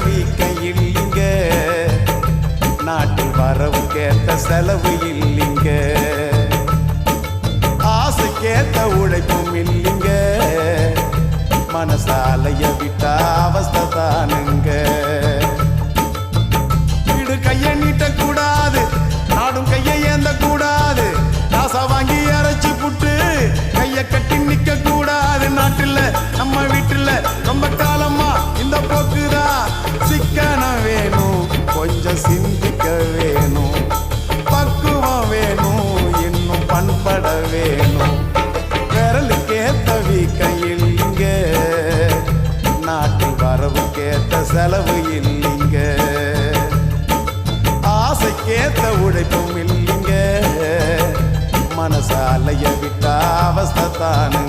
வீக்கம் இல்லைங்க நாட்டில் வரவு கேட்ட செலவு இல்லைங்க. ஆசை கேட்ட உழைப்பும் இல்லைங்க. மனசாலைய விட்டா அவஸ்தானுங்க செலவு இல்லைங்க. ஆசைக்கேத்த உழைப்பும் இல்லைங்க. மனசாலைய விட்ட அவஸ்தை தானுங்க